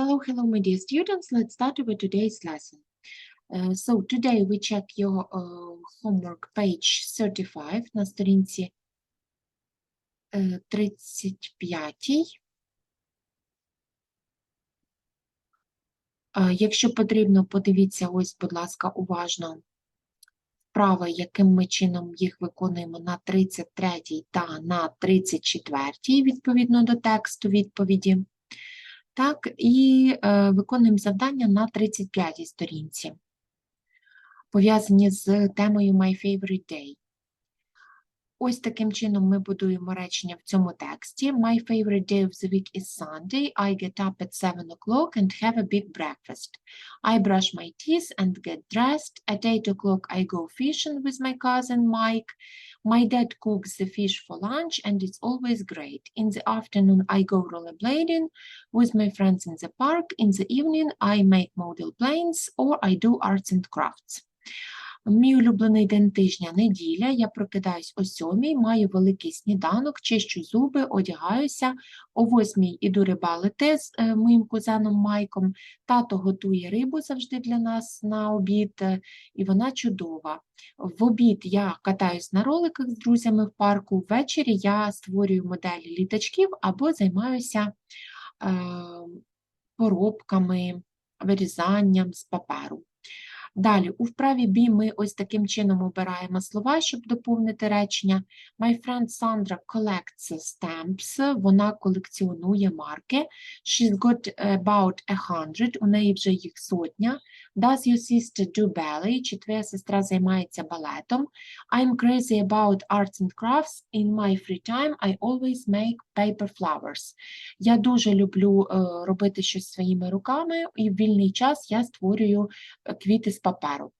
Hello, hello, my dear students. Let's start with today's lesson. Uh, so today we check your uh, homework page 35 на сторінці е, 35. Е, Якщо потрібно, подивіться ось, будь ласка, уважно вправи, яким ми чином їх виконуємо на 33 та на 34, відповідно до тексту відповіді. Так, і е, виконуємо завдання на 35 сторінці, пов'язані з темою My Favorite Day. Ось таким чином ми будуємо речення в цьому тексті. My favorite day of the week is Sunday. I get up at 7 o'clock and have a big breakfast. I brush my teeth and get dressed. At 8 o'clock I go fishing with my cousin Mike. My dad cooks the fish for lunch and it's always great. In the afternoon I go rollerblading with my friends in the park. In the evening I make model planes or I do arts and crafts. Мій улюблений день тижня – неділя. Я прокидаюсь о сьомій, маю великий сніданок, чищу зуби, одягаюся. О восьмій іду рибалити з е, моїм кузеном Майком. Тато готує рибу завжди для нас на обід, е, і вона чудова. В обід я катаюсь на роликах з друзями в парку. Ввечері я створюю моделі літачків або займаюся е, поробками, вирізанням з паперу. Далі, у вправі B ми ось таким чином обираємо слова, щоб доповнити речення. My friend Sandra collects stamps. Вона колекціонує марки. She's got about a hundred. У неї вже їх сотня. Does your sister do ballet? Чи твоя сестра займається балетом? I'm crazy about arts and crafts. In my free time I always make paper flowers. Я дуже люблю е, робити щось своїми руками, і в вільний час я створюю е, квіти з паперу.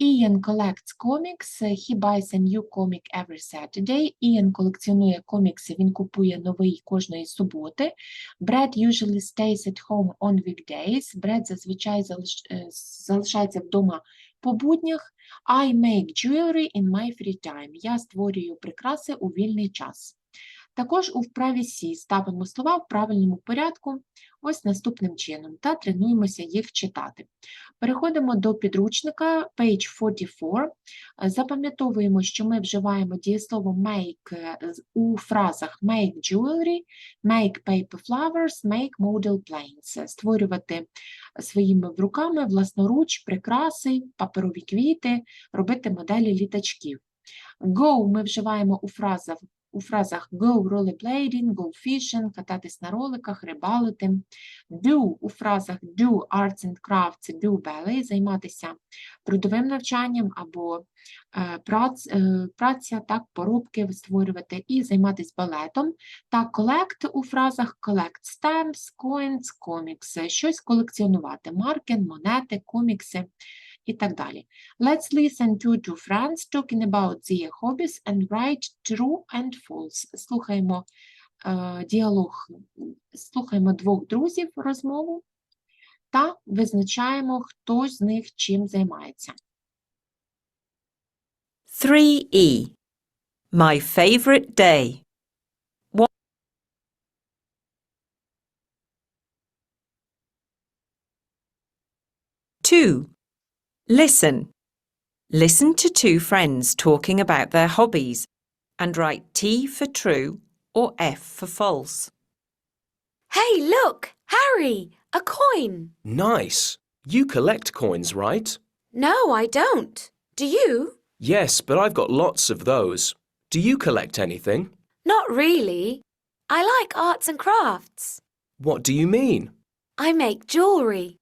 Ian collects comics. He buys a new comic every Saturday. Ian колекціонує комікси, він купує новий кожної суботи. Brad usually stays at home on weekdays. Бред зазвичай е, залишається вдома по буднях. I make jewelry in my free time. Я створюю прикраси у вільний час. Також у вправі Сі ставимо слова в правильному порядку, ось наступним чином, та тренуємося їх читати. Переходимо до підручника, page 44. Е, Запам'ятовуємо, що ми вживаємо дієслово make у фразах make jewelry, make paper flowers, make model planes. Створювати своїми руками власноруч прикраси, паперові квіти, робити моделі літачків. Go ми вживаємо у фразах у фразах go rollerblading, go fishing, кататись на роликах, рибалити. Do у фразах do arts and crafts, do ballet, займатися трудовим навчанням або е, прац, е, праця, так, поробки створювати і займатися балетом. Та collect у фразах collect stamps, coins, comics, щось колекціонувати, марки, монети, комікси і так далі. Let's listen to two friends talking about their hobbies and write true and false. Слухаємо е, діалог, слухаємо двох друзів розмову та визначаємо, хто з них чим займається. 3E. My favorite day. Two. Listen. Listen to two friends talking about their hobbies and write T for true or F for false. Hey, look! Harry! A coin! Nice. You collect coins, right? No, I don't. Do you? Yes, but I've got lots of those. Do you collect anything? Not really. I like arts and crafts. What do you mean? I make jewellery.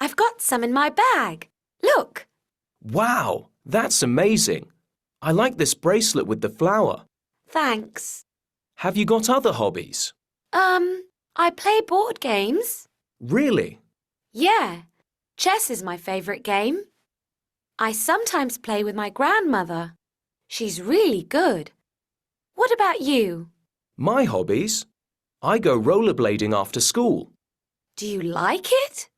I've got some in my bag. Look! Wow, that's amazing. I like this bracelet with the flower. Thanks. Have you got other hobbies? Um, I play board games. Really? Yeah. Chess is my favourite game. I sometimes play with my grandmother. She's really good. What about you? My hobbies? I go rollerblading after school. Do you like it?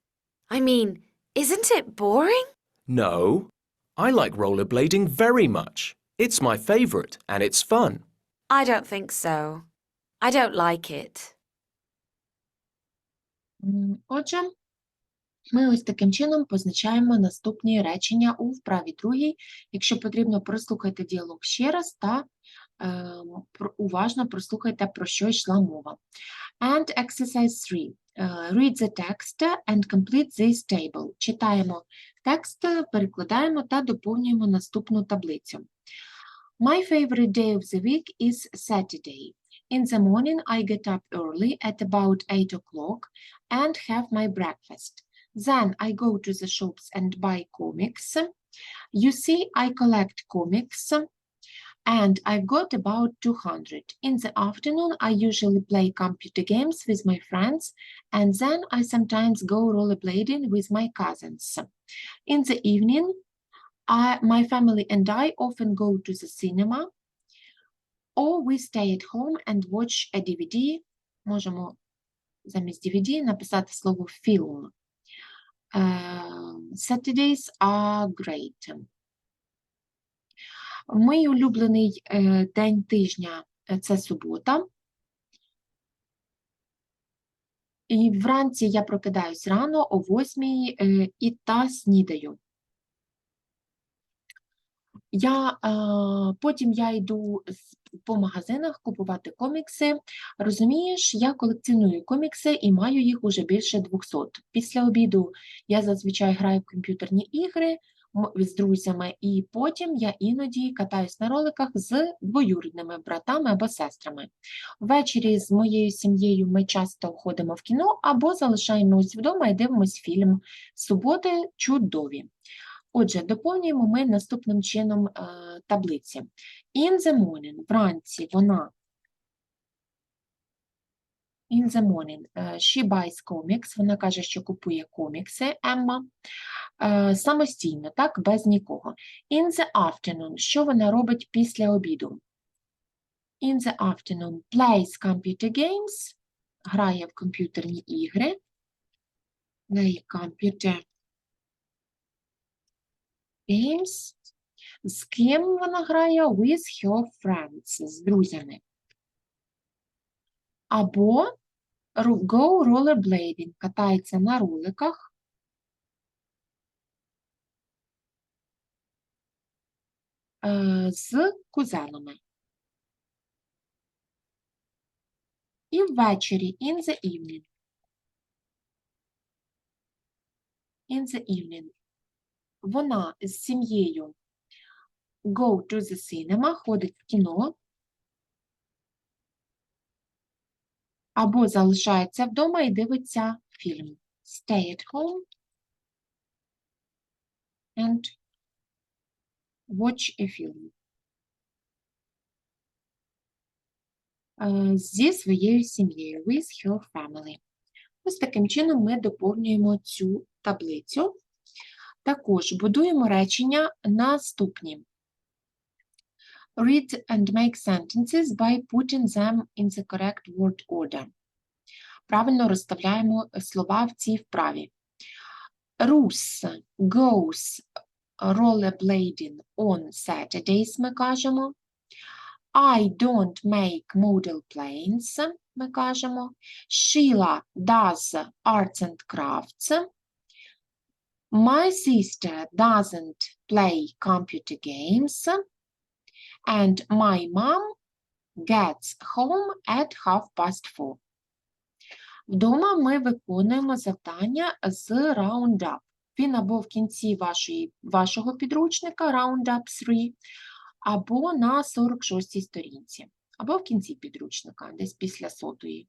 I mean, isn't it boring? No. I like rollerblading very much. It's my favourite and it's fun. I don't think so. I don't like it. М, Отже, ми ось таким чином позначаємо наступні речення у вправі другій. Якщо потрібно, прослухайте діалог ще раз та е, про- уважно прослухайте, про що йшла мова. And exercise 3. Е, Read the text and complete this table. Читаємо текст, перекладаємо та доповнюємо наступну таблицю. My favorite day of the week is Saturday. In the morning, I get up early at about 8 o'clock and have my breakfast. Then I go to the shops and buy comics. You see, I collect comics and I've got about 200. In the afternoon, I usually play computer games with my friends and then I sometimes go rollerblading with my cousins. In the evening, I, my family and I often go to the cinema or we stay at home and watch a DVD. Можемо замість DVD написати слово фільм. Е, Saturdays are great. Мій улюблений е, день тижня е, це субота. І вранці я прокидаюсь рано о 8 е, і та снідаю. Я, потім я йду по магазинах купувати комікси. Розумієш, я колекціоную комікси і маю їх уже більше 200. Після обіду я зазвичай граю в комп'ютерні ігри з друзями, і потім я іноді катаюсь на роликах з двоюрідними братами або сестрами. Ввечері з моєю сім'єю ми часто ходимо в кіно або залишаємось вдома і дивимось фільм. Суботи чудові. Отже, доповнюємо ми наступним чином е, таблиці. In the morning, вранці вона In the morning, е, she buys comics, вона каже, що купує комікси, Емма, е, самостійно, так, без нікого. In the afternoon, що вона робить після обіду? In the afternoon, plays computer games, грає в комп'ютерні ігри, play computer games. З ким вона грає? With her friends, з друзями. Або go rollerblading, катається на роликах. е, з кузенами. І ввечері in the evening. In the evening. Вона з сім'єю go to the cinema, ходить в кіно, або залишається вдома і дивиться фільм. Stay at home and watch a film. Е, Зі своєю сім'єю, with her family. Ось таким чином ми доповнюємо цю таблицю. Також будуємо речення наступні. Read and make sentences by putting them in the correct word order. Правильно розставляємо слова в цій вправі. Ruth goes rollerblading on Saturdays, ми кажемо. I don't make model planes, ми кажемо. Sheila does arts and crafts. My sister doesn't play computer games. And my mom gets home at half past four. Вдома ми виконуємо завдання з Roundup. Він або в кінці вашої, вашого підручника Roundup 3, або на 46-й сторінці, або в кінці підручника, десь після сотої.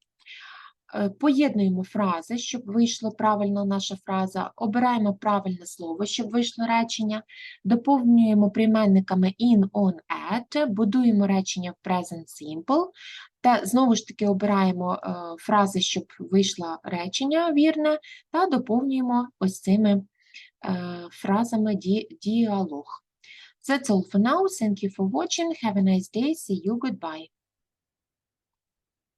Е, Поєднуємо фрази, щоб вийшла правильна наша фраза, обираємо правильне слово, щоб вийшло речення, доповнюємо прийменниками in, on, at, будуємо речення в present simple, та знову ж таки обираємо е, фрази, щоб вийшло речення вірне, та доповнюємо ось цими е, фразами ді, діалог. That's all for now. Thank you for watching. Have a nice day. See you. Goodbye.